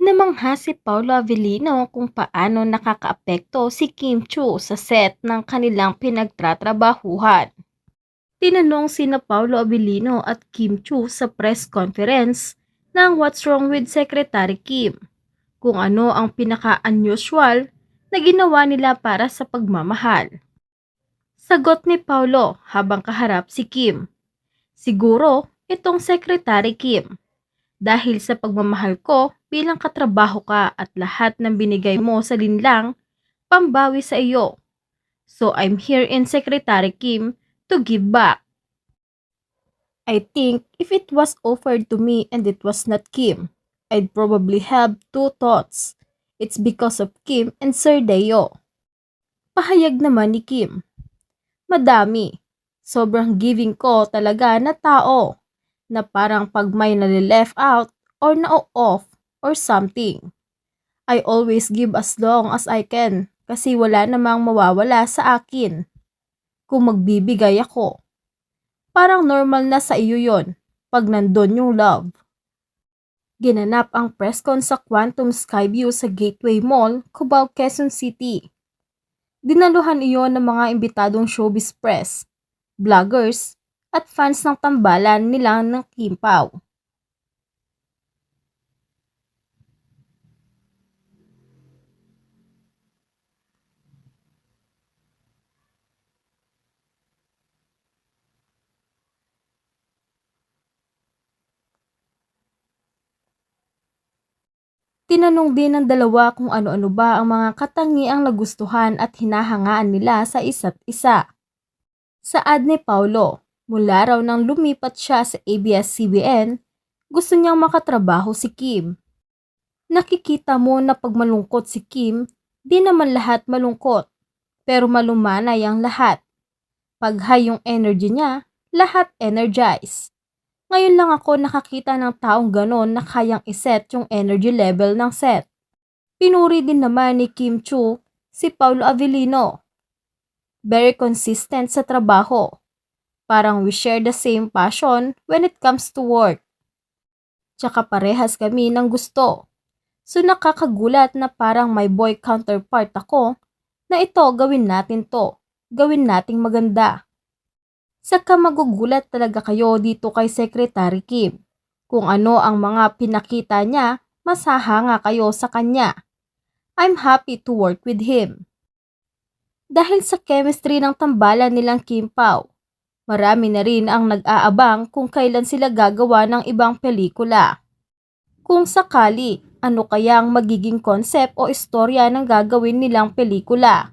Namangha si Paolo Avellino kung paano nakakaapekto si Kim Chu sa set ng kanilang pinagtratrabahuhan. Tinanong sina Paolo Avellino at Kim Chu sa press conference ng What's Wrong with Secretary Kim kung ano ang pinaka-unusual na ginawa nila para sa pagmamahal. Sagot ni Paolo habang kaharap si Kim. Siguro itong Secretary Kim dahil sa pagmamahal ko bilang katrabaho ka at lahat ng binigay mo sa linlang, pambawi sa iyo. So I'm here in Secretary Kim to give back. I think if it was offered to me and it was not Kim, I'd probably have two thoughts. It's because of Kim and Sir Deo. Pahayag naman ni Kim. Madami. Sobrang giving ko talaga na tao na parang pag may nalileft out or na-off or something. I always give as long as I can kasi wala namang mawawala sa akin. Kung magbibigay ako. Parang normal na sa iyo yon pag nandun yung love. Ginanap ang press con sa Quantum Skyview sa Gateway Mall, Cubao, Quezon City. Dinaluhan iyon ng mga imbitadong showbiz press, vloggers, at fans ng tambalan nila ng Kimpaw. Tinanong din ng dalawa kung ano-ano ba ang mga katangiang nagustuhan at hinahangaan nila sa isa't isa. Saad ni Paulo, mula raw nang lumipat siya sa ABS-CBN, gusto niyang makatrabaho si Kim. Nakikita mo na pag malungkot si Kim, di naman lahat malungkot, pero malumanay ang lahat. Pag high yung energy niya, lahat energize. Ngayon lang ako nakakita ng taong ganon na kayang iset yung energy level ng set. Pinuri din naman ni Kim Chu si Paulo Avellino. Very consistent sa trabaho. Parang we share the same passion when it comes to work. Tsaka parehas kami ng gusto. So nakakagulat na parang my boy counterpart ako na ito gawin natin to. Gawin nating maganda. Saka magugulat talaga kayo dito kay Secretary Kim. Kung ano ang mga pinakita niya, masahanga kayo sa kanya. I'm happy to work with him. Dahil sa chemistry ng tambalan nilang Kim Pao, marami na rin ang nag-aabang kung kailan sila gagawa ng ibang pelikula. Kung sakali, ano kaya ang magiging concept o istorya ng gagawin nilang pelikula?